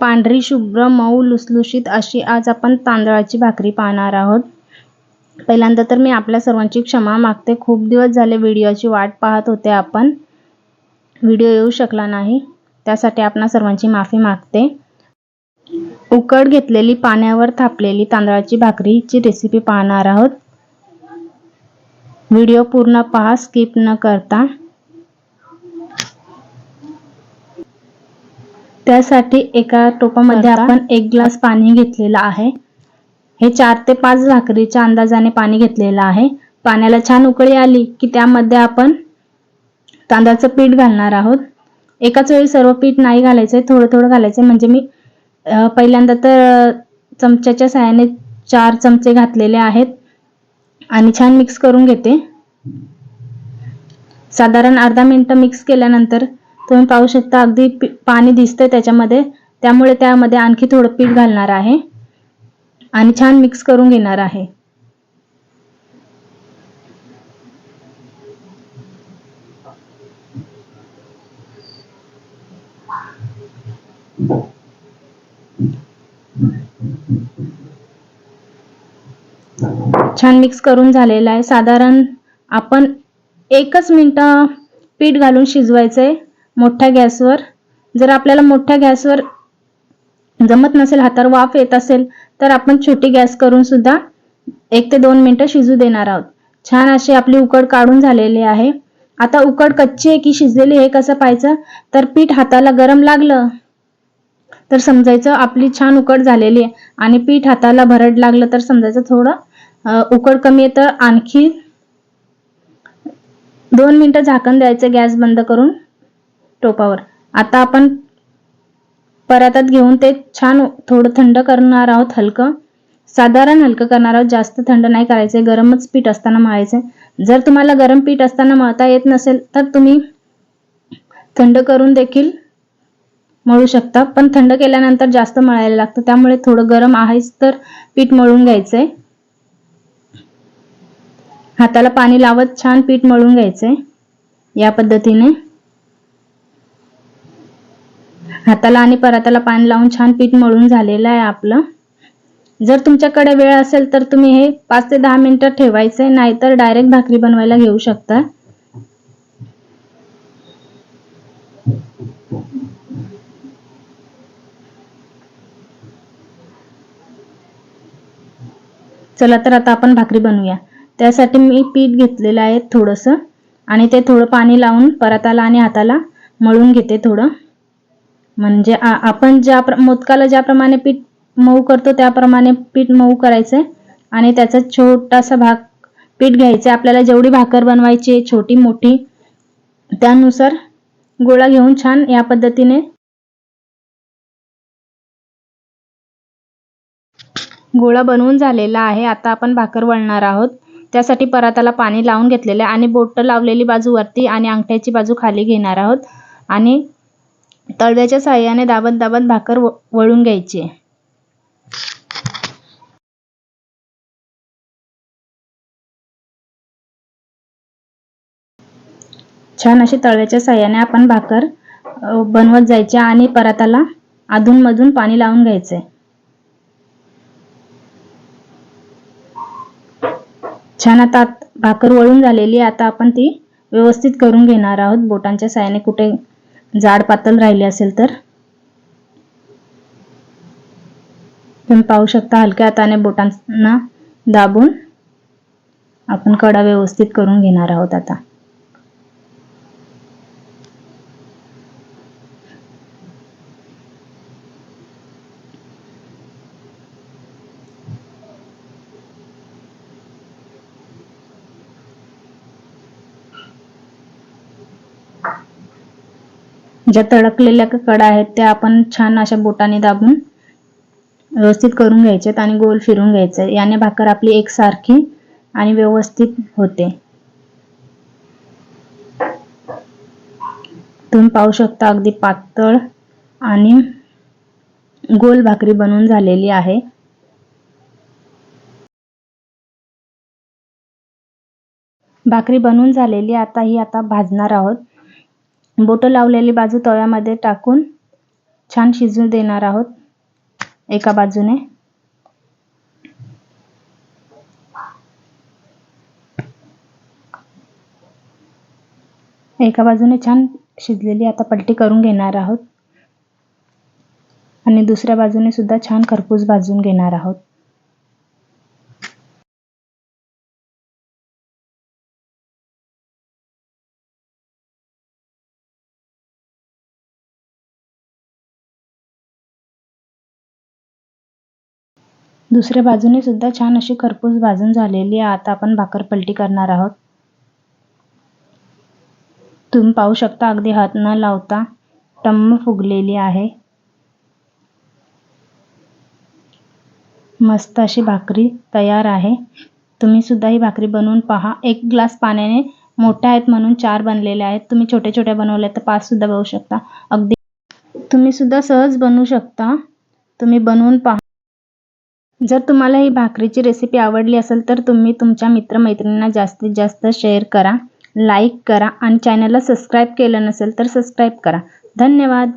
पांढरी शुभ्र मऊ लुसलुशीत अशी आज आपण तांदळाची भाकरी पाहणार आहोत. पहिल्यांदा तर मी आपल्या सर्वांची क्षमा मागते. खूप दिवस झाले व्हिडिओची वाट पाहत होते आपण. व्हिडिओ येऊ शकला नाही. त्यासाठी आपणा सर्वांची माफी मागते. उकड घेतलेली पाण्यावर थापलेली तांदळाची भाकरीची रेसिपी पाहणार आहोत. व्हिडिओ पूर्ण पहा स्किप न करता. त्यासाठी एका टोपामध्ये आपण एक ग्लास पाणी घेतलेलं आहे. हे चार ते पाच भाकरीच्या अंदाजाने पाणी घेतलेलं आहे. पाण्याला छान उकळी आली की त्यामध्ये आपण तांदळाचं पीठ घालणार आहोत. एकाच वेळी सर्व पीठ नाही घालायचं आहे थोडं थोडं घालायचं म्हणजे मी पहिल्यांदा तर चमच्याच्या साहाय्याने चार चमचे घातलेले आहेत आणि छान मिक्स करून घेते. साधारण अर्धा मिनटं मिक्स केल्यानंतर तुम्ही पाहू शकता अगदी पाणी दिसतंय त्याच्यामध्ये. त्यामुळे त्यामध्ये आणखी थोडं पीठ घालणार आहे. आणि छान मिक्स करून घेणार आहे. छान मिक्स करून झालेला आहे. साधारण आपण एकच मिनटं पीठ घालून शिजवायचंय. मोठ्या गॅसवर जर आपल्याला मोठ्या गॅसवर जमत नसेल हातावर वाफ येत असेल तर आपण छोटी गॅस करून सुद्धा एक ते दोन मिनटं शिजू देणार आहोत. छान अशी आपली उकड काढून झालेली आहे. आता उकड कच्ची आहे की शिजलेली हे कसं पाहायचं? तर पीठ हाताला गरम लागलं तर समजायचं आपली छान उकड झालेली आहे. आणि पीठ हाताला भरड लागलं तर समजायचं थोडं उकड कमी आहे तर आणखी दोन मिनटं झाकण द्यायचं गॅस बंद करून. टोपावर. आता आपण परातात घेऊन ते छान थोडं थंड करणार आहोत हलकं. साधारण हलकं करणार आहोत जास्त थंड नाही करायचं गरमच पीठ असताना मळायचे. जर तुम्हाला गरम पीठ असताना मळता येत नसेल तर तुम्ही थंड करून देखील मळू शकता. पण थंड केल्यानंतर जास्त मळायला लागतं त्यामुळे थोडं गरम आहेच तर पीठ मळून घ्यायचंय. हाताला पाणी लावत छान पीठ मळून घ्यायचंय या पद्धतीने. हाताला आणि पराताला पाणी लावून छान पीठ मळून झालेलं आहे आपलं. जर तुमच्याकडे वेळ असेल तर तुम्ही हे पाच ते दहा मिनिटं ठेवायचंय नाहीतर डायरेक्ट भाकरी बनवायला घेऊ शकता. चला तर आता आपण भाकरी बनवूया. त्यासाठी मी पीठ घेतलेलं आहे थोडंसं आणि ते थोडं पाणी लावून पराताला आणि हाताला मळून घेते थोडं. म्हणजे आपण ज्या मोदकाला ज्याप्रमाणे पीठ मऊ करतो त्याप्रमाणे पीठ मऊ करायचं आणि त्याचा छोटासा भाग पीठ घ्यायचं. आपल्याला जेवढी भाकर बनवायची छोटी मोठी त्यानुसार गोळा घेऊन छान या पद्धतीने गोळा बनवून झालेला आहे. आता आपण भाकर वळणार आहोत. त्यासाठी पराताला पाणी लावून घेतलेले आहे आणि बोट लावलेली बाजू वरती आणि अंगठ्याची बाजू खाली घेणार आहोत. आणि तळव्याच्या साह्याने दाबत दाबत भाकर वळून घ्यायची. छान अशी तळव्याच्या साह्याने आपण भाकर बनवत जायचे आणि पराताला अधूनमधून पाणी लावून घ्यायचे. छान आता भाकर वळून झालेली आता आपण ती व्यवस्थित करून घेणार आहोत. बोटांच्या साह्याने कुठे जाड पातळ राहिले असेल तर? तुम्ही पाहू शकता हलक्या हाताने बोटांना दाबून आपण कडा व्यवस्थित करून घेणार आहोत आता. ज्या तडकलेल्या कडा आहेत त्या आपण छान अशा बोटाने दाबून व्यवस्थित करून घ्यायच्यात आणि गोल फिरून घ्यायचं याने भाकर आपली एकसारखी आणि व्यवस्थित होते. तुम्ही पाहू शकता अगदी पातळ आणि गोल भाकरी बनवून झालेली आहे. भाकरी बनवून झालेली आता ही आता भाजणार आहोत. बोटं लावलेली बाजू तव्यामध्ये टाकून छान शिजू देणार आहोत एका बाजूने. एका बाजूने छान शिजलेली आता पलटी करून घेणार आहोत. आणि दुसऱ्या बाजूने सुद्धा छान खरपूस भाजून घेणार आहोत. दुसऱ्या बाजूने सुद्धा छान अशी खरपूस भाजून झालेली आहे. आता आपण भाकर पलटी करणार आहोत. तुम्ही पाहू शकता अगदी हात न लावता टम्म फुगलेली आहे. मस्त अशी भाकरी तयार आहे. तुम्ही सुद्धा ही भाकरी बनवून पहा. एक ग्लास पाण्याने मोठ्या आहेत म्हणून चार बनलेल्या आहेत. तुम्ही छोट्या छोट्या बनवल्या तर पाच सुद्धा बनवू शकता. अगदी तुम्ही सुद्धा सहज बनवू शकता. तुम्ही बनवून पहा. जर तुम्हाला ही भाकरीची रेसिपी आवडली असेल तर तुम्ही तुमच्या मित्रमैत्रिणींना जास्तीत जास्त शेअर करा लाईक करा आणि चॅनलला सबस्क्राईब केलं नसेल तर सबस्क्राईब करा. धन्यवाद.